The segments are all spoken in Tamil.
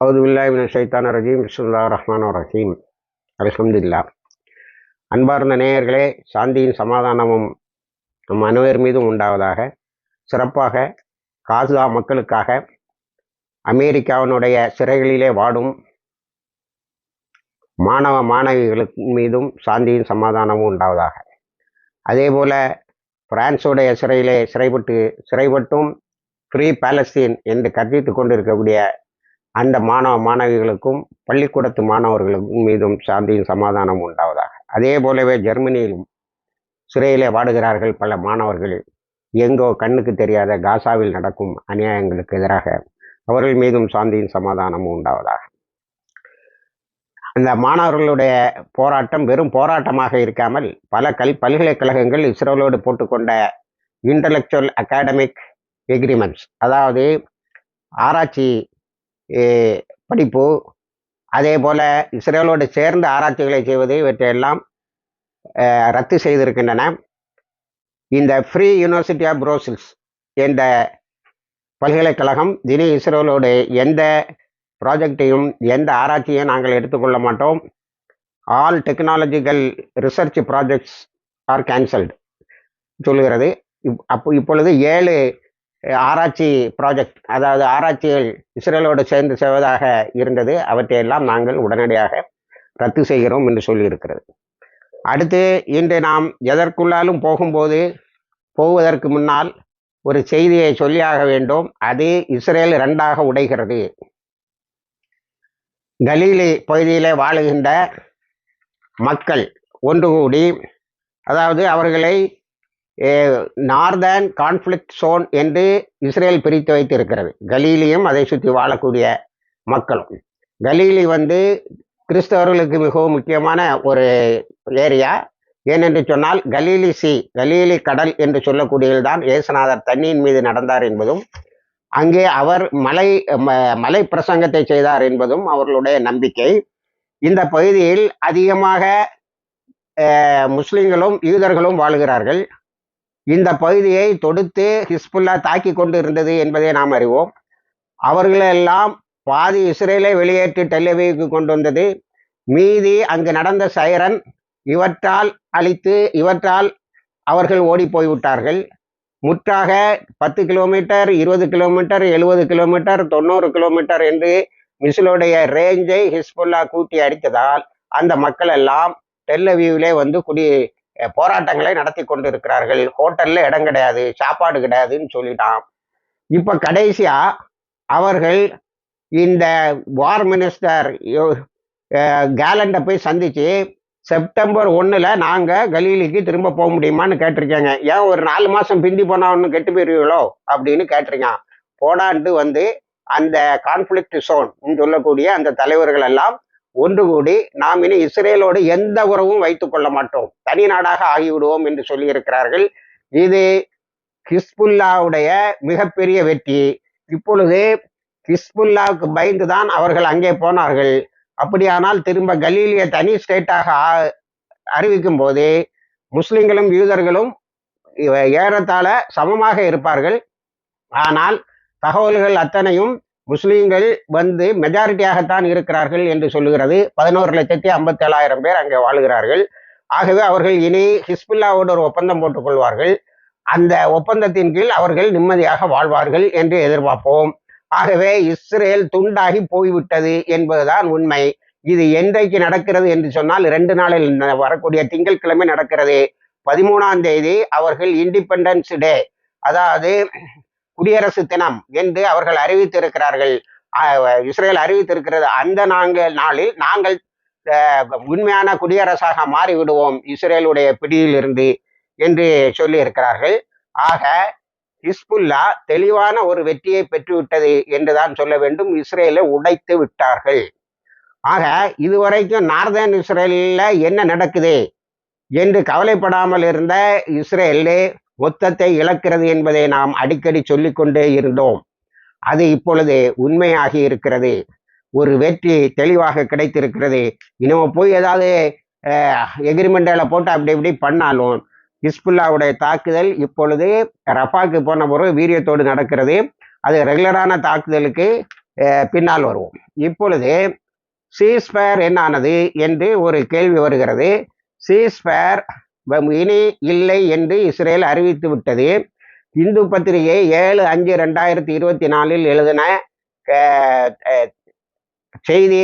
பவுதுமில்லாவின சைத்தான ரஜீம். விஸ்வல்லா ரஹ்மான் ரஹீம். அலஹம்துல்லா அன்பார்ந்த நேயர்களே சாந்தியின் சமாதானமும் நம் அனைவர் மீதும் உண்டாவதாக சிறப்பாக காசா மக்களுக்காக அமெரிக்காவினுடைய சிறைகளிலே வாடும் மாணவ மாணவிகளுக்கு மீதும் சாந்தியின் சமாதானமும் உண்டாவதாக. அதே போல பிரான்ஸுடைய சிறையிலே சிறைப்பட்டு சிறைப்பட்டும் ஃப்ரீ பாலஸ்தீன் என்று கற்பித்து கொண்டிருக்கக்கூடிய அந்த மாணவ மாணவிகளுக்கும் பள்ளிக்கூடத்து மாணவர்களுக்கும் மீதும் சாந்தியும் சமாதானம் உண்டாவதாக. அதே போலவே ஜெர்மனியிலும் சிறையிலே வாடுகிறார்கள் பல மாணவர்கள். எங்கோ கண்ணுக்கு தெரியாத காசாவில் நடக்கும் அநியாயங்களுக்கு எதிராக அவர்கள் மீதும் சாந்தியும் சமாதானமும் உண்டாவதாக. அந்த மாணவர்களுடைய போராட்டம் வெறும் போராட்டமாக இருக்காமல் பல கல் பல்கலைக்கழகங்கள் இஸ்ரோலோடு போட்டுக்கொண்ட இன்டலெக்சுவல் அகாடமிக் எக்ரிமெண்ட்ஸ் அதாவது ஆராய்ச்சி படிப்பு. அதே போல் இஸ்ரேலோடு சேர்ந்து ஆராய்ச்சிகளை செய்வது இவற்றையெல்லாம் ரத்து செய்திருக்கின்றன. இந்த ஃப்ரீ யூனிவர்சிட்டி ஆஃப் புரோசில்ஸ் என்ற பல்கலைக்கழகம் தினி இஸ்ரேலோடு எந்த ப்ராஜெக்டையும் எந்த ஆராய்ச்சியும் நாங்கள் எடுத்துக்கொள்ள மாட்டோம். All technological research projects are cancelled சொல்லுகிறது. இப் அப்போ இப்பொழுது ஏழு ஆராய்ச்சி ப்ராஜெக்ட் அதாவது ஆராய்ச்சிகள் இஸ்ரேலோடு சேர்ந்து செய்வதாக இருந்தது. அவற்றையெல்லாம் நாங்கள் உடனடியாக ரத்து செய்கிறோம் என்று சொல்லியிருக்கிறது. அடுத்து இன்று நாம் எதற்குள்ளாலும் போகும்போது போவதற்கு முன்னால் ஒரு செய்தியை சொல்லியாக வேண்டும். அது இஸ்ரேல் ரெண்டாக உடைகிறது. கலீலி பகுதியிலே வாழுகின்ற மக்கள் ஒன்று கூடி அதாவது அவர்களை நார்தர்ன் கான்ஃப்ளிக்ட் சோன் என்று இஸ்ரேல் பிரித்து வைத்திருக்கிறது. கலீலியும் அதை சுற்றி வாழக்கூடிய மக்களும். கலீலி வந்து கிறிஸ்தவர்களுக்கு மிகவும் முக்கியமான ஒரு ஏரியா. ஏனென்று சொன்னால் கலீலி சி கலீலி கடல் என்று சொல்லக்கூடியதுதான் ஏசுநாதர் தண்ணியின் மீது நடந்தார் என்பதும் அங்கே அவர் மலை மலை பிரசங்கத்தை செய்தார் என்பதும் அவர்களுடைய நம்பிக்கை. இந்த பகுதியில் அதிகமாக முஸ்லிம்களும் யூதர்களும் வாழ்கிறார்கள். இந்த பகுதியை தொடுத்து ஹிஸ்புல்லா தாக்கி கொண்டு இருந்தது என்பதை நாம் அறிவோம். அவர்களெல்லாம் பாதி இஸ்ரேலை வெளியேற்றி டெல்லவிக்கு கொண்டு வந்தது. மீதி அங்கு நடந்த சைரன் இவற்றால் அழித்து இவற்றால் அவர்கள் ஓடி போய்விட்டார்கள். முற்றாக பத்து கிலோமீட்டர் இருபது கிலோமீட்டர் எழுபது கிலோமீட்டர் தொண்ணூறு கிலோமீட்டர் என்று மிசிலுடைய ரேஞ்சை ஹிஸ்புல்லா கூட்டி அடித்ததால் அந்த மக்கள் எல்லாம் டெல்லவியூவிலே வந்து குடி போராட்டங்களை நடத்தி கொண்டு இருக்கிறார்கள் ஹோட்டல்ல இடம் கிடையாது சாப்பாடு கிடையாதுன்னு சொல்லிட்டான். இப்ப கடைசியா அவர்கள் இந்த வார் மினிஸ்டர் கேலண்டை போய் சந்திச்சு செப்டம்பர் ஒன்றில் நாங்கள் கலீலிக்கு திரும்ப போக முடியுமான்னு கேட்டிருக்கேங்க. ஏன் ஒரு நாலு மாதம் பிந்தி போனால் ஒன்று கெட்டு போயிருவீங்களோ? அப்படின்னு கேட்டிருக்கான். போடாண்டு வந்து அந்த கான்ஃப்ளிக்ட் சோன் சொல்லக்கூடிய அந்த தலைவர்கள் எல்லாம் ஒன்று கூடி நாம் இனி இஸ்ரேலோடு எந்த உறவும் வைத்துக் கொள்ள மாட்டோம். தனி நாடாக ஆகிவிடுவோம் என்று சொல்லியிருக்கிறார்கள். இது ஹிஸ்புல்லாவுடைய மிகப்பெரிய வெற்றி. இப்பொழுது ஹிஸ்புல்லாவுக்கு பயந்துதான் அவர்கள் அங்கே போனார்கள். அப்படியானால் திரும்ப கலீலிய தனி ஸ்டேட்டாக அறிவிக்கும் போது முஸ்லிம்களும் யூதர்களும் ஏறத்தாழ சமமாக இருப்பார்கள். ஆனால் தகவல்கள் அத்தனையும் முஸ்லீம்கள் வந்து மெஜாரிட்டியாகத்தான் இருக்கிறார்கள் என்று சொல்லுகிறது. பதினோரு லட்சத்தி ஐம்பத்தேழாயிரம் பேர் அங்கே வாழுகிறார்கள். ஆகவே அவர்கள் இனி ஹிஸ்புல்லாவோடு ஒரு ஒப்பந்தம் போட்டுக்கொள்வார்கள் அந்த ஒப்பந்தத்தின் கீழ் அவர்கள் நிம்மதியாக வாழ்வார்கள் என்று எதிர்பார்ப்போம். ஆகவே இஸ்ரேல் துண்டாகி போய்விட்டது என்பதுதான் உண்மை. இது என்றைக்கு நடக்கிறது என்று சொன்னால் ரெண்டு நாளில் வரக்கூடிய திங்கட்கிழமை நடக்கிறது. பதிமூணாம் தேதி அவர்கள் இண்டிபெண்டன்ஸ் டே அதாவது குடியரசு தினம் என்று அவர்கள் அறிவித்திருக்கிறார்கள். இஸ்ரேல் அறிவித்திருக்கிறது. அந்த நாங்கள் நாளில் நாங்கள் உண்மையான குடியரசாக மாறிவிடுவோம். இஸ்ரேலுடைய பிடியில் இருந்து என்று சொல்லி இருக்கிறார்கள் ஆக ஹிஸ்புல்லா தெளிவான ஒரு வெற்றியை பெற்றுவிட்டது என்றுதான் சொல்ல வேண்டும். இஸ்ரேலை உடைத்து விட்டார்கள். ஆக இதுவரைக்கும் நார்தன் இஸ்ரேலில் என்ன நடக்குது என்று கவலைப்படாமல் இருந்த இஸ்ரேலே மொத்தத்தை இழக்கிறது என்பதை நாம் அடிக்கடி சொல்லிக்கொண்டே இருந்தோம். அது இப்பொழுது உண்மையாகி இருக்கிறது. ஒரு வெற்றி தெளிவாக கிடைத்திருக்கிறது. இன்னும் போய் ஏதாவது எக்ரிமெண்டில் போட்டு அப்படி இப்படி பண்ணாலும் ஹிஸ்புல்லாவுடைய தாக்குதல் இப்பொழுது ரஃபாக்கு போன பிறகு வீரியத்தோடு நடக்கிறது. அது ரெகுலரான தாக்குதலுக்கு பின்னால் வருவோம். இப்பொழுது சீஸ்பேர் என்னானது என்று ஒரு கேள்வி வருகிறது. சீஸ்பேர் இனி இல்லை என்று இஸ்ரேல் அறிவித்து விட்டது. இந்து பத்திரிகை ஏழு அஞ்சு ரெண்டாயிரத்தி இருபத்தி நாலில் எழுதின செய்தி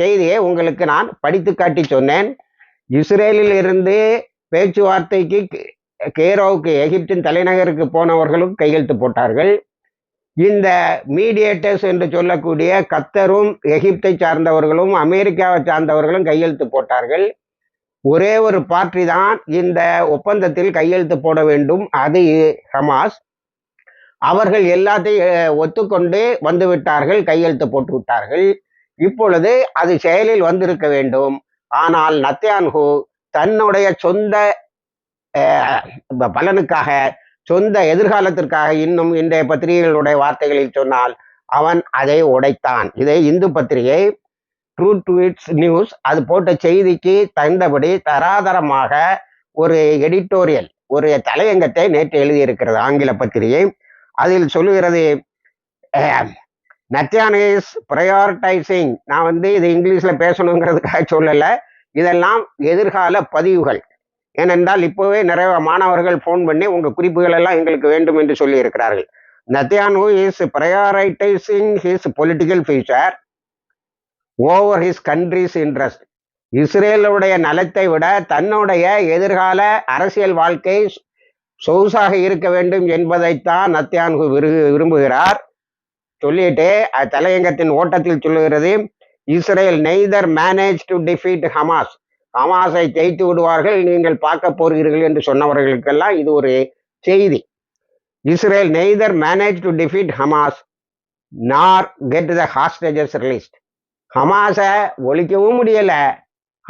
செய்தியை உங்களுக்கு நான் படித்து காட்டி சொன்னேன். இஸ்ரேலில் இருந்து பேச்சுவார்த்தைக்கு கேரோவுக்கு எகிப்தின் தலைநகருக்கு போனவர்களும் கையெழுத்து போட்டார்கள். இந்த மீடியேட்டர்ஸ் என்று சொல்லக்கூடிய கத்தரும் எகிப்தை சார்ந்தவர்களும் அமெரிக்காவை சார்ந்தவர்களும் கையெழுத்து போட்டார்கள். ஒரே ஒரு பார்ட்டி தான் இந்த ஒப்பந்தத்தில் கையெழுத்து போட வேண்டும். அது ஹமாஸ். அவர்கள் எல்லாத்தையும் ஒத்துக்கொண்டு வந்துவிட்டார்கள் கையெழுத்து போட்டு விட்டார்கள். இப்பொழுது அது செயலில் வந்திருக்க வேண்டும். ஆனால் நத்தியான்ஹு தன்னுடைய சொந்த ப- பலனுக்காக சொந்த எதிர்காலத்திற்காக இன்னும் இன்றைய பத்திரிகைகளுடைய வார்த்தைகளில் சொன்னால் அவன் அதை உடைத்தான். இதை இந்து பத்திரிகை ட்ரூ ட்வீட்ஸ் நியூஸ் அது போட்ட செய்திக்கு தகுந்தபடி தராதரமாக ஒரு எடிட்டோரியல் ஒரு தலையங்கத்தை நேற்று எழுதியிருக்கிறது ஆங்கில பத்திரிகை. அதில் சொல்லுகிறது நத்தியான் இஸ் ப்ரையாரிட்டைசிங் நான் வந்து இது இங்கிலீஷில் பேசணுங்கிறதுக்காக சொல்லலை. இதெல்லாம் எதிர்கால பதிவுகள். ஏனென்றால் இப்போவே நிறைய மாணவர்கள் ஃபோன் பண்ணி உங்கள் குறிப்புகள் எல்லாம் எங்களுக்கு வேண்டும் என்று சொல்லியிருக்கிறார்கள். Netanyahu is prioritising his political future over his country's interest இஸ்ரேலுடைய நலத்தை விட தன்னுடைய எதிர்கால அரசியல் வாழ்க்கை சொகுசாக இருக்க வேண்டும் என்பதைத்தான் நத்தியான்கு விரு விரும்புகிறார். சொல்லிட்டு தலையங்கத்தின் ஓட்டத்தில் சொல்லுகிறது Israel neither manage to defeat Hamas ஹமாஸை ஜெயித்து விடுவார்கள் நீங்கள் பார்க்க போகிறீர்கள் என்று சொன்னவர்களுக்கெல்லாம் இது ஒரு செய்தி. Israel neither manage to defeat Hamas nor get the hostages released ஹமாஸை ஒழிக்கவும் முடியலை.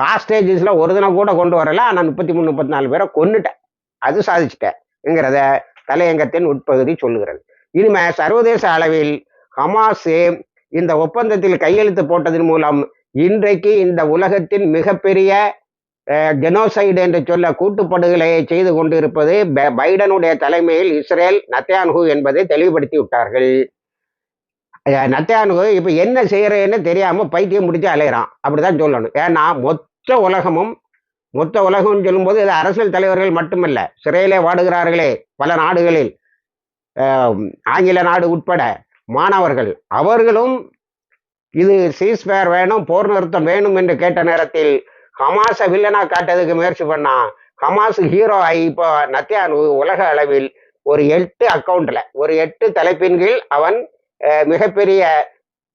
ஹாஸ்டேஜஸில் ஒரு தினம் கூட கொண்டு வரல. ஆனால் முப்பத்தி மூணு முப்பத்தி நாலு பேரை கொன்னுட்டேன். அது சாதிச்சிட்டேங்கிறத தலையங்கத்தின் உட்பகுதி சொல்லுகிறது. இனிமே சர்வதேச அளவில் ஹமாஸ் இந்த ஒப்பந்தத்தில் கையெழுத்து போட்டதன் மூலம் இன்றைக்கு இந்த உலகத்தின் மிகப்பெரிய ஜெனோசைடு என்று சொல்ல கூட்டுப்படுகொலையை செய்து கொண்டிருப்பது ப- பைடனுடைய தலைமையில் இஸ்ரேல் நத்தியான்ஹூ என்பதை தெளிவுபடுத்தி விட்டார்கள். அஹ் இப்போ என்ன செய்கிறேன்னு தெரியாமல் பைத்தியம் முடிச்சு அலையிறான். அப்படிதான் சொல்லணும். ஏன்னா மொத்த உலகமும் மொத்த உலகம்னு சொல்லும்போது இது அரசியல் தலைவர்கள் மட்டுமல்ல. சிறையிலே வாடுகிறார்களே பல நாடுகளில். ஆங்கில நாடு உட்பட மாணவர்கள். அவர்களும் இது சீஸ்பேர் வேணும் போர் நிறுத்தம் வேணும் என்று கேட்ட நேரத்தில் ஹமாஸை வில்லனா காட்டுறதுக்கு முயற்சி பண்ணா ஹமாஸ் ஹீரோ ஆகி இப்போ நத்தியானு உலக அளவில் ஒரு எட்டு அக்கௌண்ட்ல ஒரு எட்டு தலைப்பின் கீழ் அவன் மிகப்பெரிய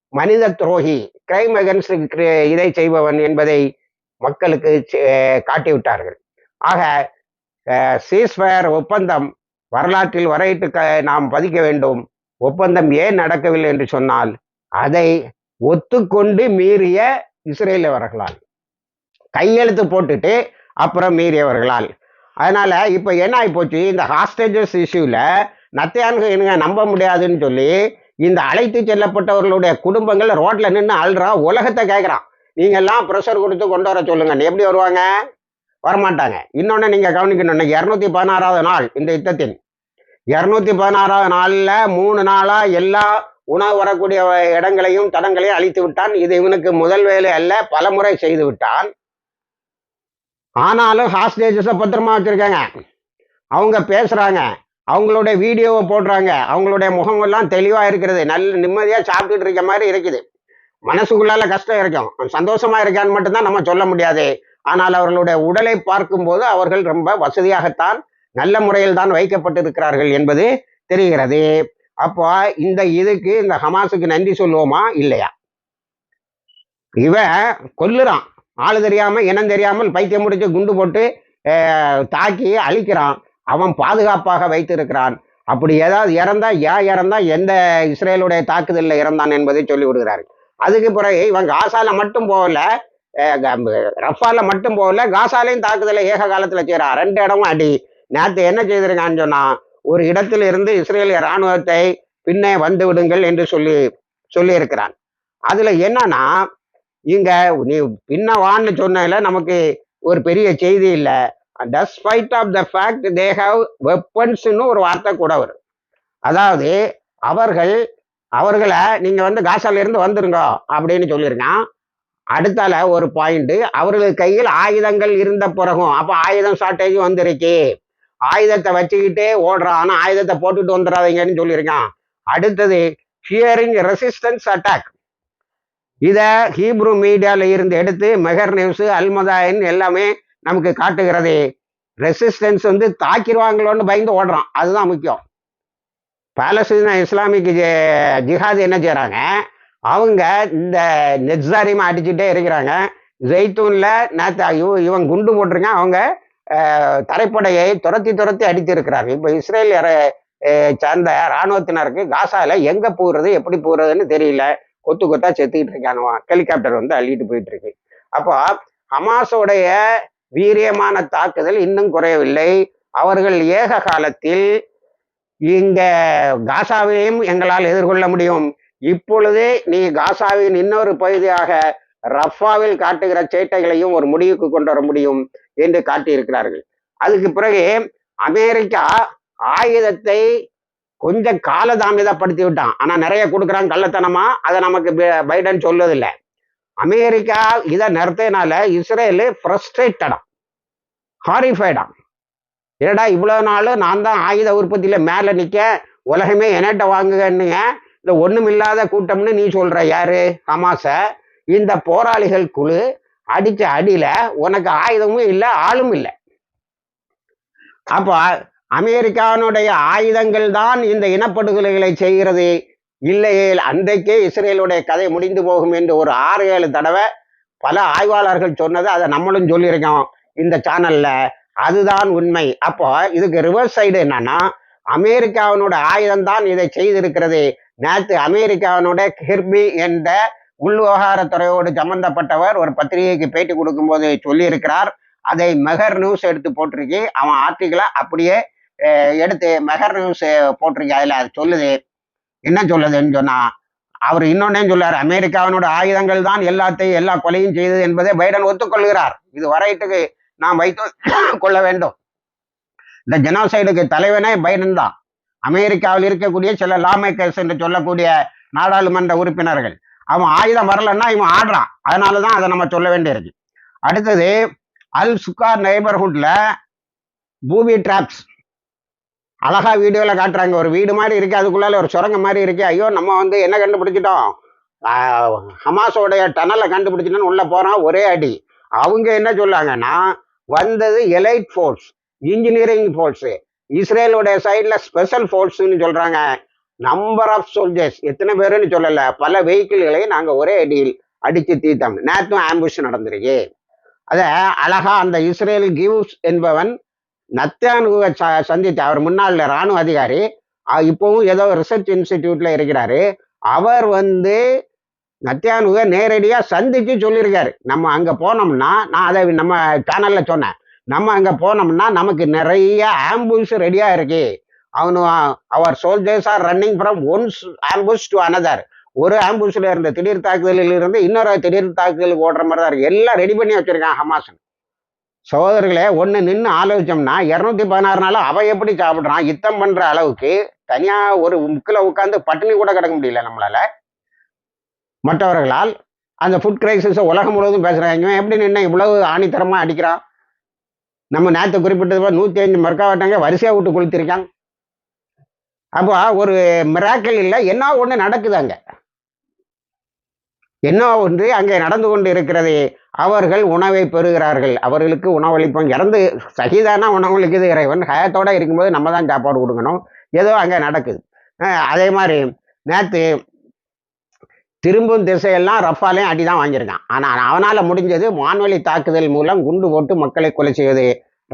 மனித துரோகி கிரைம் அகன்ஸ்ட் இதை செய்பவன் என்பதை மக்களுக்கு செ- காட்டிவிட்டார்கள். ஆக சீஸ்ஃபயர் ஒப்பந்தம் வரலாற்றில் வரையிட்டு நாம் பதிக்க வேண்டும். ஒப்பந்தம் ஏன் நடக்கவில்லை என்று சொன்னால் அதை ஒத்துக்கொண்டு மீறிய இஸ்ரேலியவர்களால் கையெழுத்து போட்டுட்டு அப்புறம் மீறியவர்களால். அதனால இப்போ என்ன ஆகிப்போச்சு இந்த ஹாஸ்டேஜஸ் இஷ்யூவில் நத்தையான்கு என்னங்க நம்ப முடியாதுன்னு சொல்லி இந்த அழைத்து செல்லப்பட்டவர்களுடைய குடும்பங்கள் ரோட்ல நின்று அழுறான் உலகத்தை கேட்குறான் நீங்க எல்லாம் ப்ரெஷர் கொடுத்து கொண்டு வர சொல்லுங்க. எப்படி வருவாங்க? வரமாட்டாங்க. இன்னொன்று நீங்கள் கவனிக்கணும். இரநூத்தி பதினாறாவது நாள் இந்த யுத்தத்தின். இரநூத்தி பதினாறாவது நாளில் மூணு நாளாக எல்லா உணவு வரக்கூடிய இடங்களையும் தடங்களையும் அழித்து விட்டான். இது இவனுக்கு முதல் வேலை அல்ல பலமுறை செய்து விட்டான். ஆனாலும் ஹாஸ்டேஜஸை பத்திரமா வச்சுருக்காங்க. அவங்க பேசுகிறாங்க அவங்களுடைய வீடியோவை போடுறாங்க. அவங்களுடைய முகமெல்லாம் தெளிவாக இருக்கிறது. நல்ல நிம்மதியாக சாப்பிட்டுட்டு இருக்க மாதிரி இருக்குது. மனசுக்குள்ளால கஷ்டம் இருக்கும். சந்தோஷமா இருக்கான்னு மட்டும்தான் நம்ம சொல்ல முடியாது. ஆனால் அவர்களுடைய உடலை பார்க்கும்போது அவர்கள் ரொம்ப வசதியாகத்தான் நல்ல முறையில் தான் வைக்கப்பட்டிருக்கிறார்கள் என்பது தெரிகிறது. அப்போ இந்த இதுக்கு இந்த ஹமாஸுக்கு நன்றி சொல்லுவோமா? இல்லையா? இவன் கொல்லுறான். ஆளு தெரியாம இனம் தெரியாமல் பைத்தியம் முடிச்சு குண்டு போட்டு தாக்கி அழிக்கிறான். அவன் பாதுகாப்பாக வைத்திருக்கிறான். அப்படி ஏதாவது இறந்தா ஏன் இறந்தா எந்த இஸ்ரேலுடைய தாக்குதலில் இறந்தான் என்பதை சொல்லி விடுகிறார்கள் அதுக்கு பிறகு இவன் காசால மட்டும் போகல க- ரஃபால மட்டும் போகல காசாலையும் தாக்குதலை ஏக காலத்தில் செய்கிறான். ரெண்டு இடமும் அடி. நேற்று என்ன செய்திருக்கான்னு சொன்னா ஒரு இடத்தில் இருந்து இஸ்ரேலிய இராணுவத்தை பின்னே வந்து விடுங்கள் என்று சொல்லி சொல்லியிருக்கிறான். அதுல என்னன்னா இங்க நீ பின்ன வான்னு சொன்னதுல நமக்கு ஒரு பெரிய செய்தி இல்லை. Despite of the fact they have வெப்பன்ஸ்னு ஒரு வார்த்தை கூட வரும். அதாவது அவர்கள் அவர்களை நீங்கள் வந்து காசாலேருந்து வந்துருங்க அப்படின்னு சொல்லியிருக்கான் அடுத்தால ஒரு பாயிண்ட் அவர்கள் கையில் ஆயுதங்கள் இருந்த பிறகும் அப்போ ஆயுதம் ஷார்ட்டேஜ் வந்திருக்கு. ஆயுதத்தை வச்சுக்கிட்டே ஓடுறான் ஆனால் ஆயுதத்தை போட்டுட்டு வந்துடாதீங்கன்னு சொல்லியிருக்கான் அடுத்தது ஹியரிங் ரெசிஸ்டன்ஸ் அட்டாக் இதை ஹீப்ரு மீடியாவில் இருந்து எடுத்து மெகர் நியூஸ் அல்மதாயின் எல்லாமே நமக்கு காட்டுகிறது. ரெசிஸ்டன்ஸ் வந்து தாக்கிடுவாங்களோன்னு பயந்து ஓடுறான். அதுதான் முக்கியம். பாலஸ்தீன இஸ்லாமிக் ஜிஹாத் என்ன செய்கிறாங்க அவங்க இந்த நெட்ஸாரிமா அடிச்சுட்டே இருக்கிறாங்க. ஜெய்தூனில் நேற்று இவன் குண்டு போட்டிருங்க அவங்க தரைப்படையை துரத்தி துரத்தி அடித்திருக்கிறாங்க. இப்போ இஸ்ரேல் இற- சார்ந்த இராணுவத்தினருக்கு காசாவில் எங்கே போகிறது எப்படி போகிறதுன்னு தெரியல. கொத்து கொத்தா செத்துக்கிட்டு இருக்கானுவான். ஹெலிகாப்டர் வந்து அள்ளிட்டு போயிட்டு இருக்கு. அப்போ ஹமாஸோடைய வீரியமான தாக்குதல் இன்னும் குறையவில்லை. அவர்கள் ஏக காலத்தில் இங்க காசாவையும் எங்களால் எதிர்கொள்ள முடியும். இப்பொழுதே நீ காசாவின் இன்னொரு பகுதியாக ரஃபாவில் காட்டுகிற சேட்டைகளையும் ஒரு முடிவுக்கு கொண்டு வர முடியும் என்று காட்டியிருக்கிறார்கள். அதுக்கு பிறகு அமெரிக்கா ஆயுதத்தை கொஞ்சம் காலதாமதப்படுத்தி விட்டான் ஆனா நிறைய கொடுக்குறான் கள்ளத்தனமா? அதை நமக்கு பைடன் சொல்லதில்லை அமெரிக்கா இதை நிறுத்தினால இஸ்ரேலு ஃப்ரஸ்ட்ரேட்டடா ஹாரிஃபைடா ஏடா இவ்வளவு நாள் நான் தான் ஆயுத உற்பத்தியில மேல நிற்க உலகமே என்கிட்ட வாங்குகன்னுங்க இந்த ஒண்ணுமில்லாத கூட்டம்னு நீ சொல்ற யாரு? ஹமாஸ? இந்த போராளிகள் குழு அடிச்ச அடியில உனக்கு ஆயுதமும் இல்லை ஆளும் இல்லை. அப்போ அமெரிக்கானுடைய ஆயுதங்கள் தான் இந்த இனப்படுகொலைகளை செய்கிறது. இல்லையே அன்றைக்கே இஸ்ரேலுடைய கதை முடிந்து போகும் என்று ஒரு ஆறு ஏழு தடவை பல ஆய்வாளர்கள் சொன்னது அதை நம்மளும் சொல்லியிருக்கோம் இந்த சேனல்ல அதுதான் உண்மை. அப்போ இதுக்கு ரிவர்ஸ் சைடு என்னன்னா அமெரிக்காவினோட ஆயுதம் தான் இதை செய்திருக்கிறது. நேற்று அமெரிக்காவினுடைய கிர்பி என்ற உள்விவகாரத்துறையோடு சம்பந்தப்பட்டவர் ஒரு பத்திரிகைக்கு பேட்டி கொடுக்கும்போது சொல்லியிருக்கிறார். அதை மெகர் நியூஸ் எடுத்து போட்டிருக்கு. அவன் ஆர்டிகிளை அப்படியே எடுத்து மெகர் நியூஸ் போட்டிருக்கு. அதில் அது சொல்லுது என்ன சொல்லுதுன்னு சொன்னா அவர் இன்னொன்னே சொல்லார் அமெரிக்காவினோட ஆயுதங்கள் தான் எல்லாத்தையும் எல்லா கொலையும் செய்தது என்பதை பைடன் ஒத்துக்கொள்கிறார். இது வரைட்டுக்கு நாம் வைத்து கொள்ள வேண்டும். இந்த ஜெனோசைடுக்கு தலைவனே பைடன் தான். அமெரிக்காவில் இருக்கக்கூடிய சில லாமேக்கர்ஸ் என்று சொல்லக்கூடிய நாடாளுமன்ற உறுப்பினர்கள். அவன் ஆயுதம் வரலன்னா இவன் ஆடுறான். அதனாலதான் அதை நம்ம சொல்ல வேண்டியிருக்கு. அடுத்தது அல் சுகார் நெய்பர்ஹுட்ல பூமி டிராப்ஸ் அழகா வீடியோவில் காட்டுறாங்க. ஒரு வீடு மாதிரி இருக்கு. அதுக்குள்ளால ஒரு சுரங்கம் மாதிரி இருக்கு. ஐயோ நம்ம வந்து என்ன கண்டுபிடிச்சிட்டோம்? ஹமாஸோடைய டனலை கண்டுபிடிச்சிட்டோன்னு உள்ள போகிறோம் ஒரே அடி. அவங்க என்ன சொல்லாங்கன்னா வந்தது எலைட் ஃபோர்ஸ் இன்ஜினியரிங் ஃபோர்ஸு. இஸ்ரேலுடைய சைடில் ஸ்பெஷல் ஃபோர்ஸ்னு சொல்கிறாங்க நம்பர் ஆஃப் சோல்ஜர்ஸ். எத்தனை பேருன்னு சொல்லலை. பல வெஹிக்கிள்களை நாங்கள் ஒரே அடியில் அடித்து தீர்த்தோம். நேற்றும் ஆம்புஷ் நடந்திருக்கு. அதை அழகாக அந்த இஸ்ரேல் கிவ்ஸ் என்பவன் நத்தியானுவை ச- சந்தித்து அவர் முன்னாள் ராணுவ அதிகாரி இப்போவும் ஏதோ ரிசர்ச் இன்ஸ்டிடியூட்ல இருக்கிறாரு. அவர் வந்து நத்தியானுவை நேரடியாக சந்திச்சு சொல்லியிருக்காரு. நம்ம அங்கே போனோம்னா நான் அதை நம்ம சேனல்ல சொன்னேன். நம்ம அங்கே போனோம்னா நமக்கு நிறைய ஆம்புல்ஸ் ரெடியாக இருக்கு. அவனு our soldiers are running from once ambush to another ஒரு ஆம்புஷ்ல இருந்த திடீர் தாக்குதலில் இருந்து இன்னொரு திடீர் தாக்குதலுக்கு ஓடுற மாதிரி தான் இருக்கு. எல்லாம் ரெடி பண்ணி வச்சிருக்கான் ஹமாசன் சகோதரர்களே ஒன்று நின்று ஆலோசிச்சோம்னா இரநூத்தி பதினாறு நாள் அவன் எப்படி சாப்பிட்றான் யுத்தம் பண்ணுற அளவுக்கு தனியாக ஒரு முக்கில் உட்காந்து பட்டினி கூட கிடக்க முடியல நம்மளால். மற்றவர்களால் அந்த ஃபுட் கிரைசிஸை உலகம் முழுவதும் பேசுகிறாங்க இவன் எப்படி நின்று இவ்வளவு ஆணித்தரமாக அடிக்கிறான்? நம்ம நேற்று குறிப்பிட்டது போல் நூற்றி ஐந்து மறுக்காவட்டாங்க வரிசையாக விட்டு கொளுத்திருக்காங்க அப்போ ஒரு மிராக்கள் இல்லை என்ன ஒன்று நடக்குது அங்கே? என்ன ஒன்று அங்கே நடந்து கொண்டு இருக்கிறது அவர்கள் உணவை பெறுகிறார்கள். அவர்களுக்கு உணவளிப்போம். இறந்து சகிதானா உணவளிக்குது இறைவன். ஹயத்தோடு இருக்கும்போது நம்ம தான் சாப்பாடு கொடுக்கணும். ஏதோ அங்கே நடக்குது. அதே மாதிரி நேற்று திரும்பும் திசையெல்லாம் ரஃபாலையும் அடி தான் வாங்கியிருக்கான். ஆனால் அவனால் முடிஞ்சது வான்வழி தாக்குதல் மூலம் குண்டு போட்டு மக்களை கொலை செய்வது.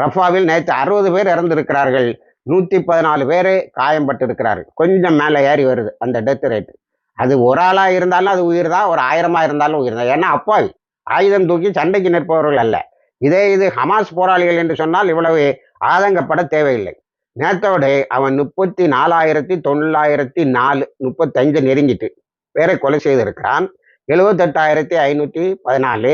ரஃபாவில் நேற்று அறுபது பேர் இறந்திருக்கிறார்கள். நூற்றி பதினாலு பேர் காயம்பட்டு இருக்கிறார்கள் கொஞ்சம் மேலே ஏறி வருது அந்த டெத் ரேட்டு அது ஒரு ஆளாக இருந்தாலும் அது உயிர் தான் ஒரு ஆயிரமாக இருந்தாலும் உயிர் தான். ஏன்னா அப்பாவி ஆயுதம் தூக்கி சண்டைக்கு நிற்பவர்கள் அல்ல. இதே இது ஹமாஸ் போராளிகள் என்று சொன்னால் இவ்வளவு ஆதங்கப்பட தேவையில்லை. நேத்தோடு அவன் முப்பத்தி நாலாயிரத்தி தொள்ளாயிரத்தி நாலு முப்பத்தஞ்சு நெருங்கிட்டு பேரை கொலை செய்திருக்கிறான். எழுபத்தெட்டாயிரத்தி ஐநூற்றி பதினாலு.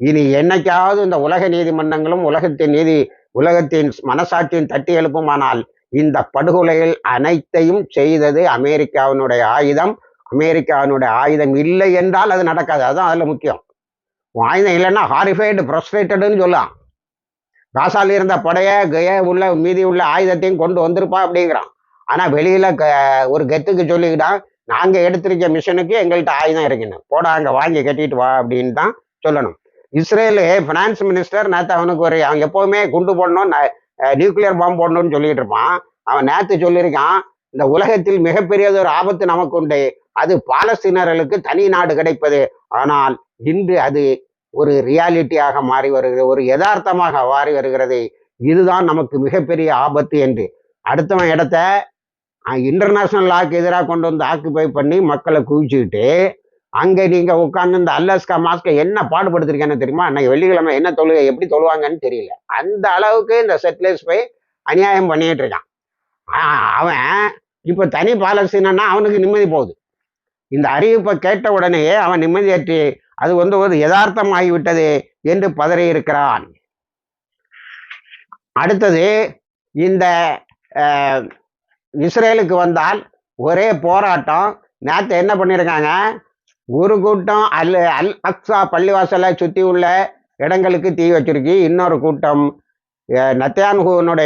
இனி என்னைக்காவது இந்த உலக நீதிமன்றங்களும் உலகத்தின் நீதி உலகத்தின் மனசாட்சியின் தட்டி எழுப்புமானால் இந்த படுகொலைகள் அனைத்தையும் செய்தது அமெரிக்காவினுடைய ஆயுதம். அமெரிக்காவினுடைய ஆயுதம் இல்லை என்றால் அது நடக்காது. அதுதான் அதில் முக்கியம். ஆயுதம் இல்லைன்னா ஹாரிஃபைடு ப்ரொஸ்ட்ரேட்டடுன்னு சொல்லலாம். காசால இருந்த படைய கய உள்ள மீதி உள்ள ஆயுதத்தையும் கொண்டு வந்திருப்பா அப்படிங்கிறான். ஆனால் வெளியில் க ஒரு கெத்துக்கு சொல்லிக்கிட்டான் நாங்கள் எடுத்திருக்க மிஷனுக்கு எங்கள்கிட்ட ஆயுதம் இருக்கணும் போடா அங்கே வாங்கி கட்டிட்டு வா அப்படின்னு தான் சொல்லணும். இஸ்ரேல் ஃபினான்ஸ் மினிஸ்டர் நேற்று அவனுக்கு ஒரு அவன் எப்போவுமே குண்டு போடணும் நியூக்ளியர் பாம்பு போடணும்னு சொல்லிட்டு இருப்பான். அவன் நேற்று சொல்லியிருக்கான் இந்த உலகத்தில் மிகப்பெரியது ஒரு ஆபத்து நமக்கு உண்டு. அது பாலஸ்தீனர்களுக்கு தனி நாடு கிடைப்பது. ஆனால் இன்று அது ஒரு ரியாலிட்டியாக மாறி வருகிறது ஒரு யதார்த்தமாக மாறி வருகிறது. இதுதான் நமக்கு மிகப்பெரிய ஆபத்து என்று. அடுத்தவன் இடத்த இன்டர்நேஷனல் லாக்கு எதிராக கொண்டு வந்து ஆக்குபை பண்ணி மக்களை குவிச்சுக்கிட்டு அங்கே நீங்கள் உட்காந்து இந்த அல்லஸ்கா மாஸ்கை என்ன பாடுபடுத்திருக்கேன்னு தெரியுமா? அன்னைக்கு வெள்ளிக்கிழமை என்ன தொழுகை எப்படி தொழுவாங்கன்னு தெரியல. அந்த அளவுக்கு இந்த செட்டில்ஸ் போய் அநியாயம் பண்ணிட்டு இருக்கான். அவன் இப்போ தனி பாலஸ்தீனன்னா அவனுக்கு நிம்மதி போகுது. இந்த அறிவிப்பை கேட்ட உடனேயே அவன் நிம்மதியற்று அது வந்து ஒரு யதார்த்தமாகிவிட்டது என்று பதறியிருக்கிறான். அடுத்தது இந்த இஸ்ரேலுக்கு வந்தால் ஒரே போராட்டம். நேற்று என்ன பண்ணியிருக்காங்க? ஒரு கூட்டம் அல் அல் அக்ஸா பள்ளிவாசலை சுற்றி உள்ள இடங்களுக்கு தீ வச்சிருக்கு இன்னொரு கூட்டம் அஹ்,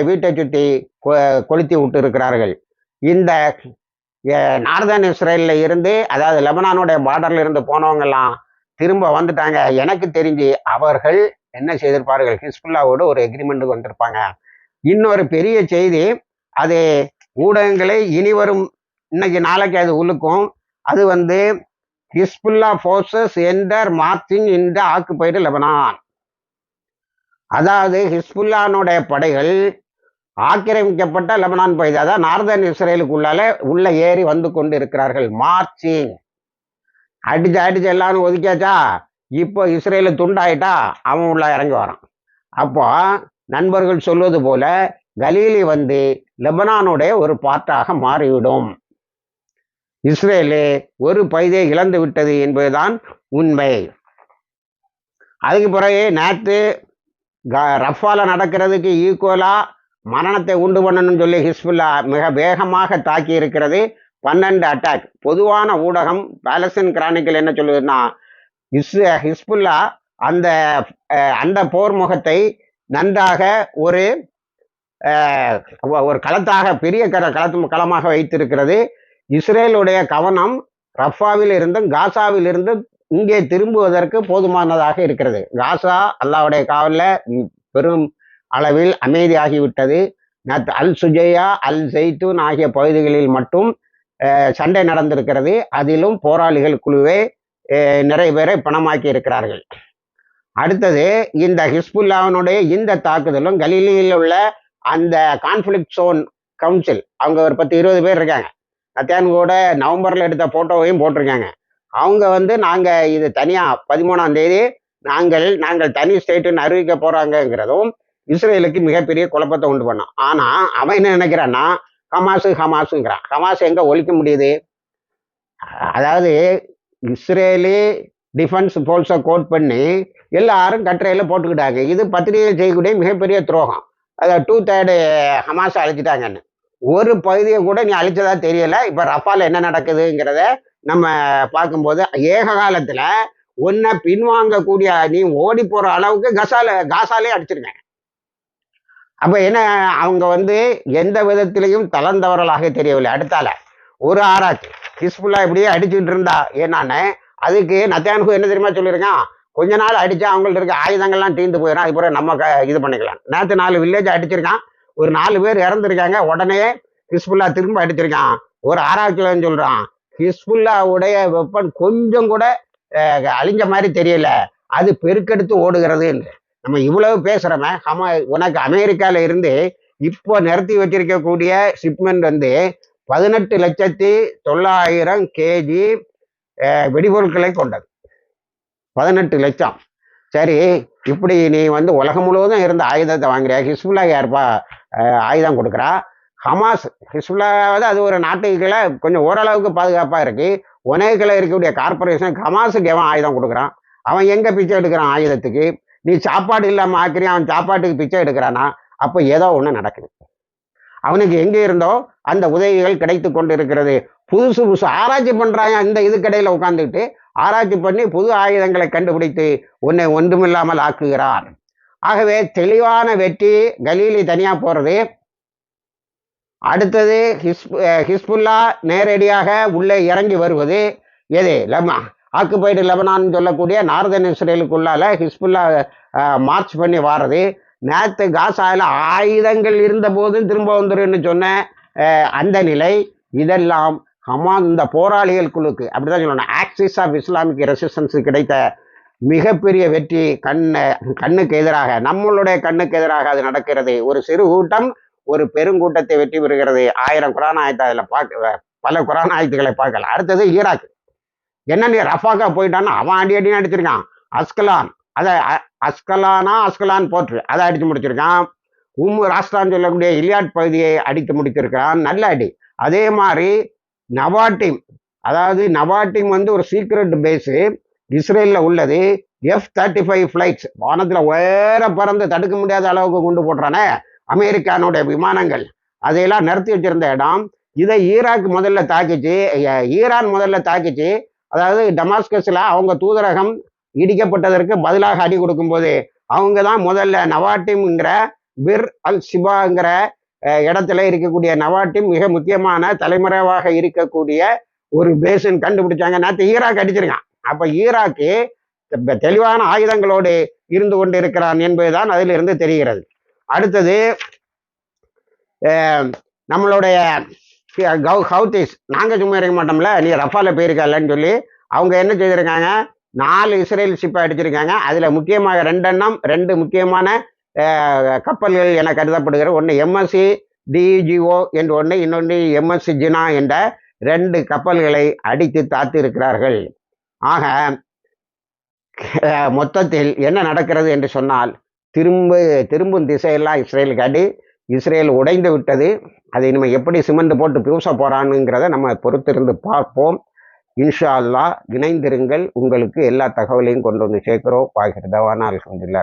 வீட்டை சுற்றி கொ- கொளுத்தி விட்டு இருக்கிறார்கள் இந்த நார்தன் இஸ்ரேலில் இருந்து அதாவது லெபனானுடைய பார்டர்ல இருந்து போனவங்கெல்லாம் திரும்ப வந்துட்டாங்க. எனக்கு தெரிஞ்சு அவர்கள் என்ன செய்திருப்பார்கள்? ஹிஸ்புல்லாவோடு ஒரு எக்ரிமெண்ட்டுக்கு வந்திருப்பாங்க இன்னொரு பெரிய செய்தி அது ஊடகங்களை இனி வரும் இன்னைக்கு நாளைக்கு அது உழுக்கும் அது வந்து ஹிஸ்புல்லா ஃபோர்ஸஸ் என்டர் மார்ச்சிங் இந்த ஆக்குப்பைடு லெபனான். அதாவது ஹிஸ்புல்லானுடைய படைகள் ஆக்கிரமிக்கப்பட்ட லெபனான் பகுதி அதாவது நார்தன் இஸ்ரேலுக்குள்ளால உள்ள ஏறி வந்து கொண்டு இருக்கிறார்கள் மார்ச்சிங். அடிச்சு அடிச்சு எல்லாரும் ஒதுக்கியாச்சா? இப்போ இஸ்ரேலு துண்டாயிட்டா அவன் உள்ள இறங்கி வரான். அப்போ நண்பர்கள் சொல்வது போல கலீலி வந்து லெபனானுடைய ஒரு பார்ட்டாக மாறிவிடும். இஸ்ரேலு ஒரு பகுதியை இழந்து விட்டது என்பதுதான் உண்மை. அதுக்கு பிறகு நேற்று க- ரஃபால நடக்கிறதுக்கு ஈக்குவலா மரணத்தை உண்டு பண்ணணும்னு சொல்லி ஹிஸ்புல்லா மிக வேகமாக தாக்கி இருக்கிறது. பன்னெண்டு அட்டாக் பொதுவான ஊடகம் பாலஸ்தீன் கிரானிக்கல் என்ன சொல்லுதுன்னா ஹிஸ் ஹிஸ்புல்லா அந்த அந்த போர் முகத்தை நன்றாக ஒரு ஒரு களத்தாக பெரிய கர களத்து களமாக வைத்திருக்கிறது. இஸ்ரேலுடைய கவனம் ரஃபாவில் இருந்தும் காசாவில் இருந்தும் இங்கே திரும்புவதற்கு போதுமானதாக இருக்கிறது. காசா அல்லாவுடைய காவலில் பெரும் அளவில் அமைதியாகிவிட்டது. நத் அல் சுஜையா அல் ஜெய்தூன் ஆகிய பகுதிகளில் மட்டும் சண்டை நடந்திருக்கிறது. அதிலும் போராளிகள் குழுவே நிறைய பேரை பணமாக்கி இருக்கிறார்கள். அடுத்தது இந்த ஹிஸ்புல்லாவினுடைய இந்த தாக்குதலும் கலிலியில் உள்ள அந்த கான்ஃப்ளிக்ட் சோன் கவுன்சில் அவங்க ஒரு பத்து இருபது பேர் இருக்காங்க. நத்தியான் கூட நவம்பரில் எடுத்த ஃபோட்டோவையும் போட்டிருக்காங்க. அவங்க வந்து நாங்கள் இது தனியாக பதிமூணாம் தேதி நாங்கள் நாங்கள் தனி ஸ்டேட்டுன்னு அறிவிக்க போகிறாங்கங்கிறதும் இஸ்ரேலுக்கு மிகப்பெரிய குழப்பத்தை உண்டு பண்ணான். ஆனால் அவன் என்ன நினைக்கிறான்னா ஹமாஸு ஹமாஸுங்கிறான் ஹமாஸ் எங்கே ஒழிக்க முடியுது? அதாவது இஸ்ரேலி டிஃபென்ஸ் போல்ஸை கோட் பண்ணி எல்லாரும் கட்டுரையில் போட்டுக்கிட்டாங்க. இது பத்திரிகை செய்யக்கூடிய மிகப்பெரிய துரோகம். அதை டூ தேர்டு ஹமாஸை அழிச்சிட்டாங்கன்னு. ஒரு பகுதியை கூட நீ அழிச்சதா தெரியல. இப்போ ரஃபால் என்ன நடக்குதுங்கிறத நம்ம பார்க்கும்போது ஏக காலத்தில் உன்னை பின்வாங்கக்கூடிய நீ ஓடி போகிற அளவுக்கு கசால காசாலே அடிச்சிருக்கேன் அப்போ என்ன அவங்க வந்து எந்த விதத்திலையும் தளர்ந்தவர்களாக தெரியவில்லை. அடுத்தால ஒரு ஆராய்ச்சி. ஹிஸ்புல்லா இப்படியே அடிச்சுட்டு இருந்தா என்னன்னு அதுக்கு நத்தியானுக்கு என்ன தெரியுமா சொல்லியிருக்கான்? கொஞ்ச நாள் அடிச்சா அவங்கள்ட்ட இருக்க ஆயுதங்கள்லாம் தீர்ந்து போயிடும் அதுக்கப்புறம் நம்ம க- இது பண்ணிக்கலாம். நேற்று நாலு வில்லேஜ் அடிச்சிருக்கான். ஒரு நாலு பேர் இறந்துருக்காங்க. உடனே ஹிஸ்புல்லா திரும்ப அடிச்சிருக்கான். ஒரு ஆராய்ச்சியில் சொல்றான் ஹிஸ்புல்லாவுடைய வெப்பன் கொஞ்சம் கூட அழிஞ்ச மாதிரி தெரியல. அது பெருக்கெடுத்து ஓடுகிறது என்று நம்ம இவ்வளவு பேசுறோமே ஹமா உனக்கு அமெரிக்கால இருந்து இப்போ நிறுத்தி வச்சிருக்கக்கூடிய ஷிப்மெண்ட் வந்து பதினெட்டு லட்சத்தி தொள்ளாயிரம் கேஜி வெடிபொருட்களை கொண்டது. பதினெட்டு லட்சம். சரி இப்படி நீ வந்து உலகம் முழுவதும் இருந்த ஆயுதத்தை வாங்குறியா? ஹிஸ்புல்லா யாருப்பா ஆயுதம் கொடுக்குறா? ஹமாஸ் ஹிஸ்புல்லாவது அது ஒரு நாட்டுகளை கொஞ்சம் ஓரளவுக்கு பாதுகாப்பாக இருக்கு. உலகத்தில் இருக்கக்கூடிய கார்பரேஷன் ஹமாஸுக்கு எவன் ஆயுதம் கொடுக்குறான்? அவன் எங்கே பிச்சை எடுக்கிறான் ஆயுதத்துக்கு? நீ சாப்பாடு இல்லாமல் ஆக்குறியா? அவன் சாப்பாட்டுக்கு பிச்சை எடுக்கிறானா? அப்போ ஏதோ ஒன்று நடக்குது. அவனுக்கு எங்கே இருந்தோ அந்த உதவிகள் கிடைத்து கொண்டு இருக்கிறது புதுசு புதுசு ஆராய்ச்சி பண்ணுறாங்க இந்த இதுக்கடையில் உட்காந்துக்கிட்டு ஆராய்ச்சி பண்ணி புது ஆயுதங்களை கண்டுபிடித்து உன்னை ஒன்றுமில்லாமல் ஆக்குகிறார். ஆகவே தெளிவான வெற்றி கலீலி தனியா போறது. அடுத்தது ஹிஸ் ஹிஸ்புல்லா நேரடியாக உள்ளே இறங்கி வருவது. எது? லம்மா. ஆக்குபைடு லெபனான் சொல்லக்கூடிய நார்தன் இஸ்ரேலுக்குள்ளால ஹிஸ்புல்லா மார்ச் பண்ணி வாரது. நேற்று காசாயில் ஆயுதங்கள் இருந்த போதும் திரும்ப வந்துருன்னு சொன்ன அந்த நிலை. இதெல்லாம் ஹமாஸ் இந்த போராளிகள் குழுக்கு அப்படிதான் சொல்லணும். ஆக்சிஸ் ஆஃப் இஸ்லாமிக் ரெசிஸ்டன்ஸ் கிடைத்த மிகப்பெரிய வெற்றி கண்ணு கண்ணுக்கு எதிராக நம்மளுடைய கண்ணுக்கு எதிராக அது நடக்கிறது. ஒரு சிறு கூட்டம் ஒரு பெருங்கூட்டத்தை வெற்றி பெறுகிறது. ஆயிரம் குரான் ஆயத்தை அதில் பார்க்க பல குரான் ஆயத்துக்களை பார்க்கலாம். அடுத்தது ஈராக். என்ன நீ ரஃபாக்கா போயிட்டான்னா அவன் அடி அடின்னு அடிச்சிருக்கான். அஸ்கலான். அதை அஸ்கலானா அஸ்கலான் போற்று. அதை அடித்து முடிச்சிருக்கான். உம் ராஷ்டிரான்னு சொல்லக்கூடிய இலியாட் பகுதியை அடித்து முடித்திருக்கிறான் நல்ல அடி. அதே மாதிரி நவாட்டிம் அதாவது நவாட்டிம் வந்து ஒரு சீக்ரெட் பேஸு இஸ்ரேலில் உள்ளது. எஃப் தேர்ட்டி ஃபைவ் ஃப்ளைட்ஸ் வானத்தில் உயர பறந்து தடுக்க முடியாத அளவுக்கு கொண்டு போடுறானே. அமெரிக்கானுடைய விமானங்கள். அதையெல்லாம் நிறுத்தி வச்சிருந்த இடம். இதை ஈராக் முதல்ல தாக்கிச்சு. ஈரான் முதல்ல தாக்கிச்சு. அதாவது டமாஸ்கஸில் அவங்க தூதரகம் இடிக்கப்பட்டதற்கு பதிலாக அடி கொடுக்கும்போது அவங்க தான் முதல்ல நவாட்டிம்ங்கிற பிர் அல் சிபாங்கிற இடத்துல இருக்கக்கூடிய நவாட்டிம் மிக முக்கியமான தலைமறைவாக இருக்கக்கூடிய ஒரு பேசன் கண்டுபிடிச்சாங்க. நேற்று ஈராக் அடிச்சிருக்கான். அப்போ ஈராக்கு தெளிவான ஆயுதங்களோடு இருந்து கொண்டு இருக்கிறான் என்பதுதான் அதிலிருந்து தெரிகிறது. அடுத்தது நம்மளுடைய ஹி- கௌ நாங்கள் சும்மா இருக்க மாட்டோம்ல. நீ ரஃபால போயிருக்கலன்னு சொல்லி அவங்க என்ன செய்திருக்காங்க? நாலு இஸ்ரேல் ஷிப்பை அடிச்சிருக்காங்க. அதில் முக்கியமாக ரெண்டெண்ணம் ரெண்டு முக்கியமான கப்பல்கள் என கருதப்படுகிற ஒன்று எம்எஸ்சி டிஜிஓ என்று ஒன்று இன்னொன்று எம்எஸ்சி ஜினா என்ற ரெண்டு கப்பல்களை அடித்து தாத்து இருக்கிறார்கள் ஆக மொத்தத்தில் என்ன நடக்கிறது என்று சொன்னால் திரும்ப திரும்பும் திசையெல்லாம் இஸ்ரேலுக்கு அடி இஸ்ரேல் உடைந்து விட்டது. அதை நம்ம எப்படி சிமெண்ட் போட்டு பூச போகிறானுங்கிறத நம்ம பொறுத்திருந்து பார்ப்போம். இன்ஷா அல்லாஹ் இணைந்திருங்கள். உங்களுக்கு எல்லா தகவலையும் கொண்டு வந்து சேர்க்கிறோம். பாகிர்தவான அலமதுல்லா